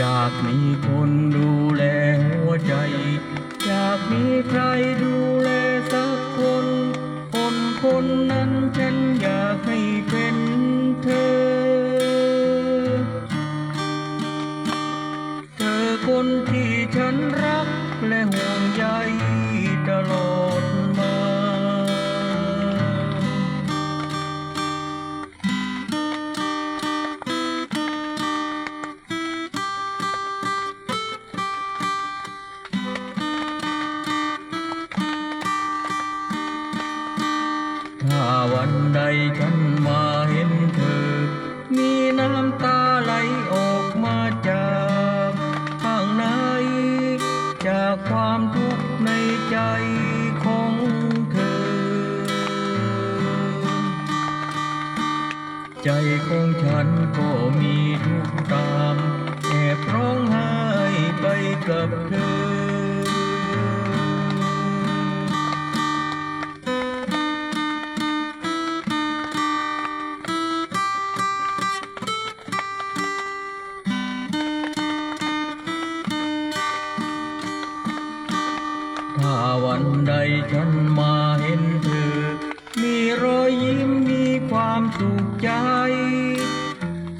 อยากมีคนดูแลหัวใจ อยากมีใครดูแลสักคน คนคนนั้นฉันอยากให้เป็นเธอ เธอคนที่ฉันรักและห่วงใย ถ้าวันใดฉันมาเห็นเธอ มีน้ำตาไหลออกมาจากข้างใน จากความทุกข์ในใจของเธอ ใจของฉันก็มีทุกข์ตาม แอบร้องไห้ไปกับเธอ วันใดฉันมาเห็นเธอ มีรอยยิ้มมีความสุขใจ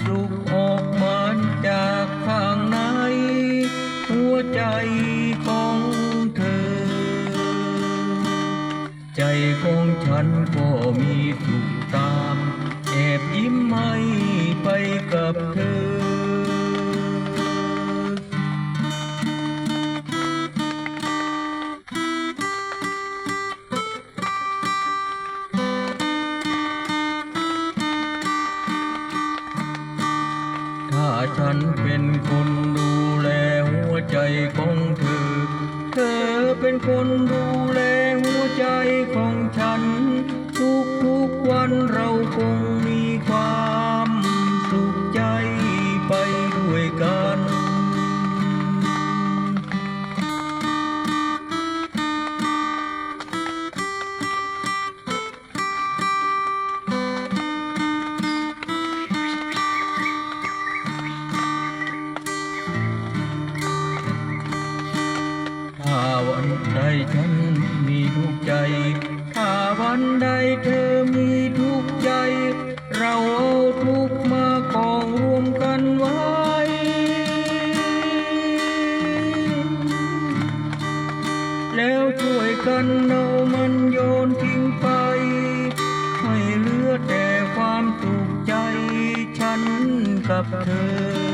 สุขออกมาจากข้างใน หัวใจของเธอ ใจของฉันก็มีสุขตาม แอบยิ้มให้ไปกับเธอ ฉันเป็นคนดูแลหัวใจของเธอ เธอเป็นคนดูแลหัวใจของฉัน ทุกทุกๆวันเราคง ใดฉันมีทุกใจ ถ้าวันใดเธอมีทุกใจ เราเอาทุกมากองรวมกันไว้ แล้วช่วยกันเอามันโยนทิ้งไปให้เหลือแต่ความสุขใจฉันกับเธอ